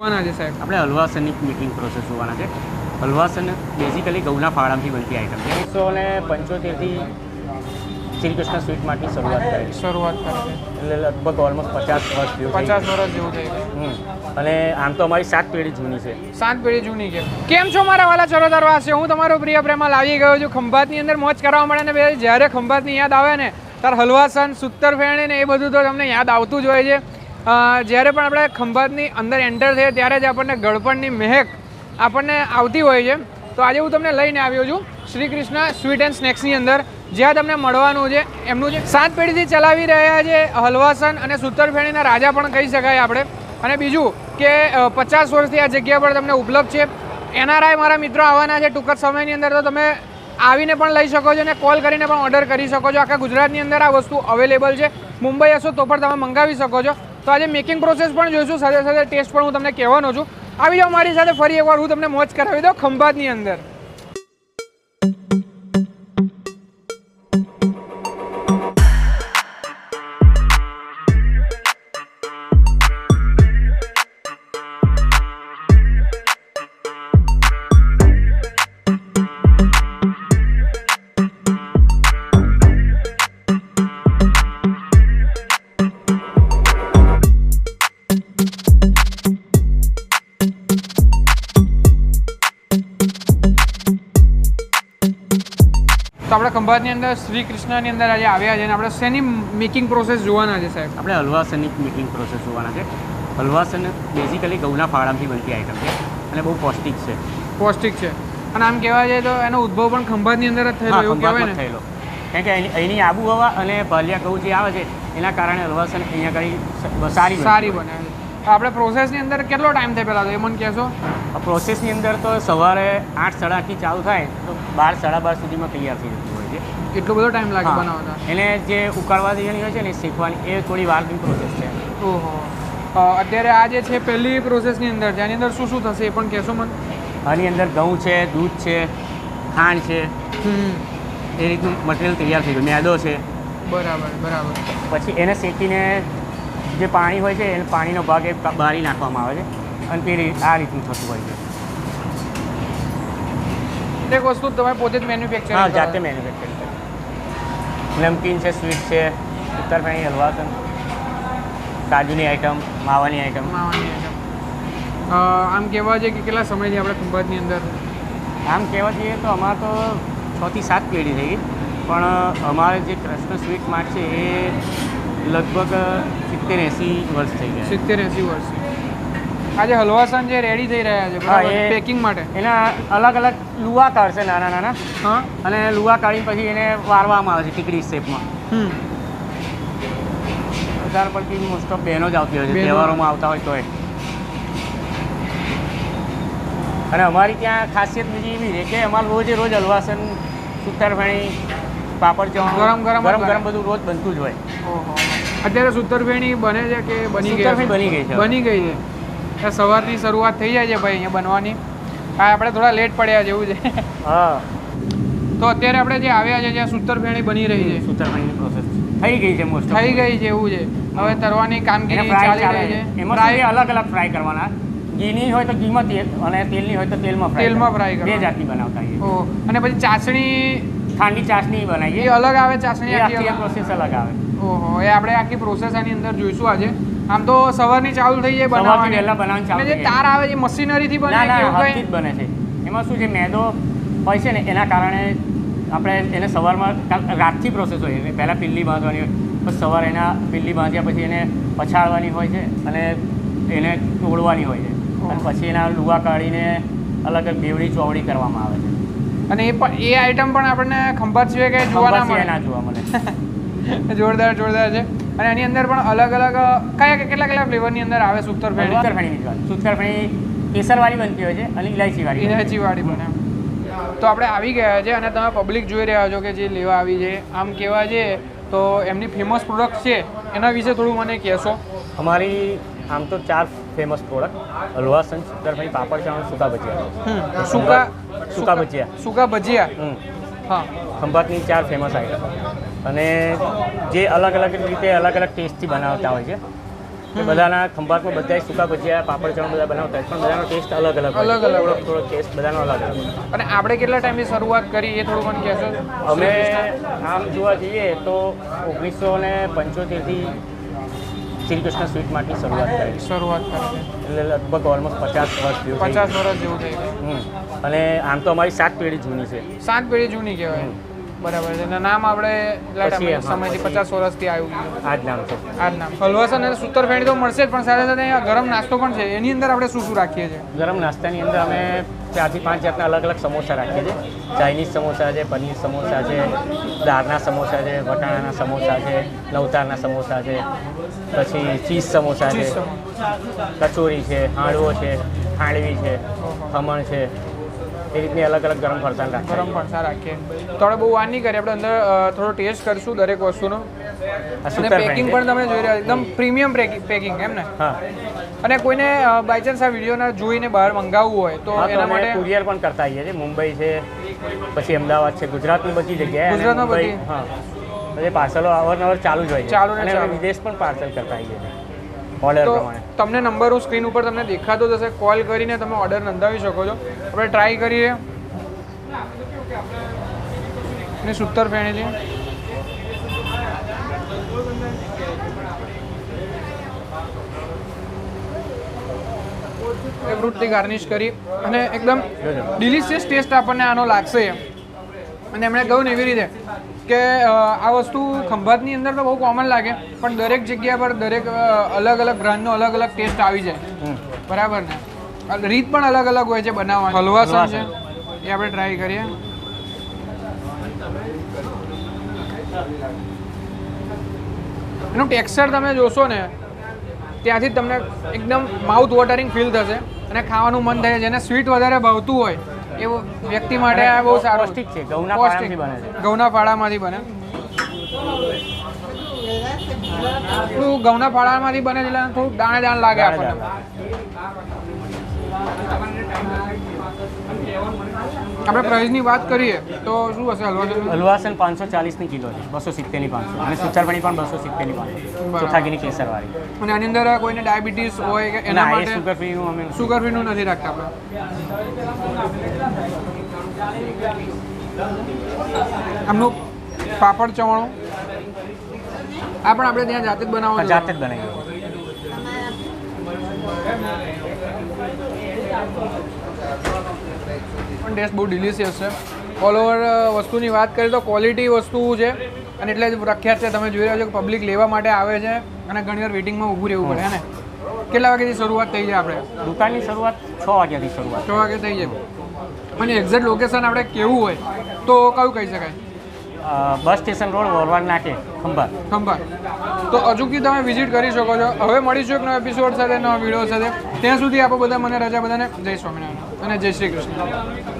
છે સાહેબ. આપણે હલવાસનની મેકિંગ પ્રોસેસ જોવાના છે. હલવાસન બેઝિકલી ઘઉંના ફાળામાંથી બનતી આઈટમ છે. એકસો ને પંચોતેરથી શ્રી કૃષ્ણ સ્વીટ માર્ટની શરૂઆત કરેલી શરૂઆત કરે એટલે લગભગ ઓલમોસ્ટ પચાસ વર્ષ જેવું પચાસ વર્ષ જેવું થઈ. અને આમ તો અમારી સાત પેઢી જૂની છે. સાત પેઢી જૂની છે. કેમ છો મારા વાલા ચરોતર વાસીઓ? હું તમારો પ્રિય પ્રેમા લાવી ગયો છું. ખંભાતની અંદર મોજ કરવા મળે ને જ્યારે ખંભાતની યાદ આવે ને ત્યારે હલવાસન સુત્તર ફેણી ને એ બધું તો તમને યાદ આવતું જ હોય છે. જ્યારે પણ આપણે ખંભાતની અંદર એન્ટર થઈએ ત્યારે જ આપણને ગળપણની મહેક આપણને આવતી હોય છે. તો આજે હું તમને લઈને આવ્યો છું શ્રી કૃષ્ણ સ્વીટ એન્ડ સ્નેક્સની અંદર. જ્યાં તમને મળવાનું છે, એમનું જે સાત પેઢીથી ચલાવી રહ્યા છે હલવાસન અને સુતરફેણીના રાજા પણ કહી શકાય આપણે. અને બીજું કે પચાસ વર્ષથી આ જગ્યા પર તમને ઉપલબ્ધ છે. એનઆરઆઈ મારા મિત્રો આવવાના છે ટૂંક જ સમયની અંદર તો તમે આવીને પણ લઈ શકો છો અને કોલ કરીને પણ ઓર્ડર કરી શકો છો. આખા ગુજરાતની અંદર આ વસ્તુ અવેલેબલ છે. મુંબઈ હશો તો પણ તમે મંગાવી શકો છો. તો આજે મેકિંગ પ્રોસેસ પણ જોઈશું, સાથે સાથે ટેસ્ટ પણ હું તમને કહેવાનો છું. આવી જાઓ મારી સાથે, ફરી એકવાર હું તમને મોજ કરાવી દઉં ખંભાતની અંદર. ખંભાતની અંદર શ્રી કૃષ્ણની અંદર આજે આવ્યા છે અને આપણે શેની મેકિંગ પ્રોસેસ જોવાના છે સાહેબ? આપણે હલવાસનની મેકિંગ પ્રોસેસ જોવાના છે? હલવાસન બેઝિકલી ઘઉંના ફાળામાંથી બનતી આઈટમ છે અને બહુ પૌષ્ટિક છે. પૌષ્ટિક છે. અને આમ કહેવા જાય તો એનો ઉદ્ભવ પણ ખંભાતની અંદર જ થયેલો એવું કહેવાય ને? થયેલો. કારણ કે અહીંની આબુહવા અને ભાલિયા ઘઉં જે આવે છે એના કારણે હલવાસન અહીંયા આગળ સારી સારી બને. આપણે પ્રોસેસની અંદર કેટલો ટાઈમ થાય પહેલાં તો એ મને કહેશો? પ્રોસેસની અંદર તો સવારે આઠ સાડા આઠથી ચાલુ થાય તો બાર સાડા બાર સુધીમાં તૈયાર થઈ જતું એટલો બધો ટાઈમ લાગે. બનાવતા. એને જે ઉકાળવા દેવાની હોય છે ને શીખવાની એ થોડી વારની પ્રોસેસ છે. ઓહો. અત્યારે આ જે છે પહેલી પ્રોસેસની અંદર જેની અંદર શું શું થશે એ પણ કહેશો મને? આની અંદર ઘઉં છે દૂધ છે ખાંડ છે. એ રીતનું મટીરિયલ તૈયાર થઈ ગયું. મેદો છે. બરાબર બરાબર. પછી એને શેકીને જે પાણી હોય છે એ પાણીનો ભાગ એ બારી નાખવામાં આવે છે. અને તે આ રીતનું થતું હોય છે. એક વસ્તુ તમે પોતે જ મેન્યુફેક્ચર જાતે મેન્યુફેક્ચરિંગ કરી નમકીન છે સ્વીટ છે. ઉત્તરફેણી છે. કાજુની આઈટમ માવાની આઈટમ આમ કહેવા છે કે કેટલા સમયથી આપણે ખંભાતની અંદર? આમ કહેવા જઈએ તો અમારે તો છથી સાત પેઢી થઈ ગઈ. પણ અમારે જે કૃષ્ણ સ્વીટ માર્ટ છે એ લગભગ સિત્તેર એંસી વર્ષ થઈ ગયા સિત્તેર એંસી વર્ષ. આજે હલવાસન જે રેડી થઈ રહ્યા છે પેકિંગ માટે. એના અલગ અલગ લુવા કાઢશે નાના નાના. હા. અને લુવા કાઢીને પછી એને વારવામાં આવે છે ટીકડી શેપમાં હમ. પરથી મોસ્ટ ઓફ બહેનો જ આવતી હોય છે. તહેવારોમાં આવતા હોય તોય. અને અમારી ત્યાં ખાસિયત બીજી એવી છે કે અમારે રોજે રોજ હલવાસન સુતરફેણી પાપડ ચવાણું ગરમ ગરમ ગરમ ગરમ બધું રોજ બનતું જ હોય. અત્યારે સુતરફેણી બને છે કે બની ગઈ બની ગઈ છે. બની ગઈ છે. આ સવારની શરૂઆત થઈ જાય છે ભાઈ અહીંયા બનવાની. હા આપણે થોડા લેટ પડ્યા જેવું છે. હા. તો અત્યારે આપણે જે આવ્યા છે જ્યાં સુતરફેણી બની રહી છે. સુતરફેણીની પ્રોસેસ થઈ ગઈ છે મોસ્ટ થઈ ગઈ છે એવું છે. હવે તરવાની કામગીરી ચાલી રહી છે. એમાં અલગ અલગ ફ્રાય કરવાના. ઘીની હોય તો ઘીમાં તેલ અને તેલની હોય તો તેલમાં ફ્રાય તેલમાં ફ્રાય બે જાતની બનાવતા ઓ અને પછી ચાસણી ખાંડી ચાસણી એ બનાવીએ અલગ આવે ચાસણી આખી પ્રોસેસ અલગ. આવે. ઓહો. એ આપણે આખી પ્રોસેસ આની અંદર જોઈશું આજે. આમ તો સવારની ચાલુ થઈ જાય બનાવવાની. પહેલા બનાવવાનું ચાલુ જે તાર આવે છે મશીનરીથી બને ના કે ના હાથથી જ બને છે. એમાં શું છે મેદો હોય છે ને એના કારણે આપણે એને સવારમાં રાતથી પ્રોસેસ હોય. એટલે પહેલાં પિલ્લી બાંધવાની હોય પછી સવારે એના પિલ્લી બાંધ્યા પછી એને પછાડવાની હોય છે અને એને તોડવાની હોય છે. અને પછી એના લુવા કાઢીને અલગ અલગ બેવડી ચોવડી કરવામાં આવે છે. અને એ પણ એ આઈટમ પણ આપણને ખંભાત સિવાય કંઈ જોવા ના મળે. જોરદાર જોરદાર છે. અને એની અંદર પણ અલગ અલગ કયા કેટલા કેટલા ફ્લેવરની અંદર આવે સુતર ફેણી સુતરફેણીની ફેણી વાત. સુતરફેણી કેસરવાળી બનતી હોય છે અને ઇલાયચીવાળી બનતી ઇલાયચી વાળી બને. તો આપણે આવી ગયા છે અને તમે પબ્લિક જોઈ રહ્યા છો કે જે લેવા આવી છે. આમ કહેવા જઈએ તો એમની ફેમસ પ્રોડક્ટ છે એના વિશે થોડું મને કહેશો. અમારી આમ તો ચાર ફેમસ પ્રોડક્ટ હલવા હલવાસન સુતરફેણી પાપડ ચાવણ સૂકા ભજીયા. સૂકા સૂકા ભજીયા. સૂકા ભજીયા. હા. ખંભાતની ચાર ફેમસ આઈટમ અને જે અલગ અલગ રીતે અલગ અલગ ટેસ્ટથી બનાવતા હોય છે. એ બધાના ખંભાતમાં બધા સૂકા ભજીયા પાપડ ચણ બધા બનાવતા હોય પણ બધાનો ટેસ્ટ અલગ અલગ અલગ અલગ. થોડો થોડો ટેસ્ટ બધાનો અલગ અલગ અને આપણે કેટલા ટાઈમથી શરૂઆત કરી એ થોડું મને કહેશો? અમે આમ જોવા જઈએ તો ઓગણીસો ને પંચોતેરથી શ્રી કૃષ્ણ માટે શરૂઆત કરી શરૂઆત કરી એટલે લગભગ ઓલમોસ્ટ પચાસ વર્ષ જેવું પચાસ વર્ષ જેવું થઈ ગયું. ગયું. અને આમ તો અમારી સાત પેઢી જૂની છે. સાત પેઢી જૂની કહેવાય. બરાબર છે. અને નામ આપણે એટલા સમયથી પચાસ વર્ષથી આવ્યું આ જ નામ છે. આ જ નામ. હલવાસ અને સૂતર ફેણી તો મળશે જ પણ સાથે સાથે અહીંયા ગરમ નાસ્તો પણ છે. એની અંદર આપણે શું શું રાખીએ છીએ? ગરમ નાસ્તાની અંદર અમે ચારથી પાંચ જાતના અલગ અલગ સમોસા રાખીએ છીએ. ચાઇનીઝ સમોસા છે પનીર સમોસા છે દાળના સમોસા છે વટાણાના સમોસા છે નવતારના સમોસા છે પછી ચીઝ સમોસા છે કચોરી છે હાંડવો છે ખાંડવી છે ખમણ છે. એ રીતની અલગ અલગ ગરમ ફરસાણ રાખીએ ગરમ ફરસાણ રાખીએ. આપણે બહુ વાર નહીં કરીએ આપણે અંદર થોડો ટેસ્ટ કરીશું દરેક વસ્તુનો. અને પેકિંગ પણ તમે જોઈ રહ્યા એકદમ પ્રીમિયમ પેકિંગ એમ ને? હા. અને કોઈને બાય ચાન્સ આ વિડીયોના જોઈને બહાર મંગાવવું હોય તો એના માટે કુરિયર પણ કરતા આવીએ છીએ. મુંબઈ છે પછી અમદાવાદ છે ગુજરાતની બધી જગ્યાએ. ગુજરાતમાં બધી? હા. પછી પાર્સલો અવારનવાર ચાલુ જ હોય છે. ચાલુ. વિદેશ પણ પાર્સલ કરતા આવીએ છીએ. ઓર્ડર પ્રમાણે. તમને નંબર હું સ્ક્રીન ઉપર તમને દેખાતો જશે કોલ કરીને તમે ઓર્ડર નોંધાવી શકો છો. આપણે ટ્રાય કરીએ. ને સૂતર ફેણી છે ફ્રૂટથી ગાર્નિશ કરી. અને એકદમ ડિલિશિયસ ટેસ્ટ આપણને આનો લાગશે. અને એમણે કહ્યું ને એવી રીતે કે આ વસ્તુ ખંભાતની અંદર તો બહુ કોમન લાગે પણ દરેક જગ્યા પર દરેક અલગ અલગ બ્રાન્ડનો અલગ અલગ ટેસ્ટ આવી જાય. બરાબર ને? રીત પણ અલગ અલગ હોય છે બનાવવાની. હલવાસન છે એ આપણે ટ્રાય કરીએ. એનું ટેક્સચર તમે જોશો ને ત્યાંથી તમને એકદમ માઉથ વોટરિંગ ફીલ થશે અને ખાવાનું મન થાય જેને સ્વીટ વધારે ભાવતું હોય એવું વ્યક્તિ માટે આ બહુ સારો. પૌષ્ટિક છે ઘઉંના પૌષ્ટિક. પાડામાંથી બને છે. ઘઉંના ફાળામાંથી બને. થોડું ઘઉંના ફાળામાંથી બને એટલે થોડું દાણે દાણ લાગે આપણને. આપણે પ્રાઇસની વાત કરીએ તો શું હશે હલવાસન હલવાસન પાંચસો ચાલીસની કિલો છે બસો સિત્તેરની પાંચસો. અને સુચારપણી પણ બસો સિત્તેરની પાંચસો. ચોથાગીની કેસરવાળી. અને આની અંદર કોઈને ડાયાબિટીસ હોય કે એના માટે સુગર ફ્રીનું અમે સુગર ફ્રીનું નથી રાખતા આપણે. આમનું પાપડ ચવાણું. આ પણ આપણે ત્યાં જાતે જ બનાવો જાતે જ બનાવીએ પણ ટેસ્ટ બહુ ડિલિશિયસ છે. ઓલ ઓવર વસ્તુની વાત કરીએ તો ક્વોલિટી વસ્તુ છે અને એટલે જ પ્રખ્યાત છે. તમે જોઈ રહ્યા છો કે પબ્લિક લેવા માટે આવે છે અને ઘણીવાર વેઇટિંગમાં ઊભું રહેવું પડે ને? કેટલા વાગ્યાથી શરૂઆત થઈ જાય આપણે? દુકાનની શરૂઆત છ વાગ્યાથી શરૂઆત. છ વાગે થઈ જાય અને એક્ઝેક્ટ લોકેશન આપણે કેવું હોય તો કયું કહી શકાય? બસ સ્ટેશન રોડ વરવાડ નાકે ખંભાત ખંભા તો અચૂકથી તમે વિઝિટ કરી શકો છો. હવે મળીશું એક નવા એપિસોડ સાથે નવા વીડિયો સાથે. ત્યાં સુધી આપો બધા મને રજા બધાને. જય સ્વામિનારાયણ અને જય શ્રી કૃષ્ણ.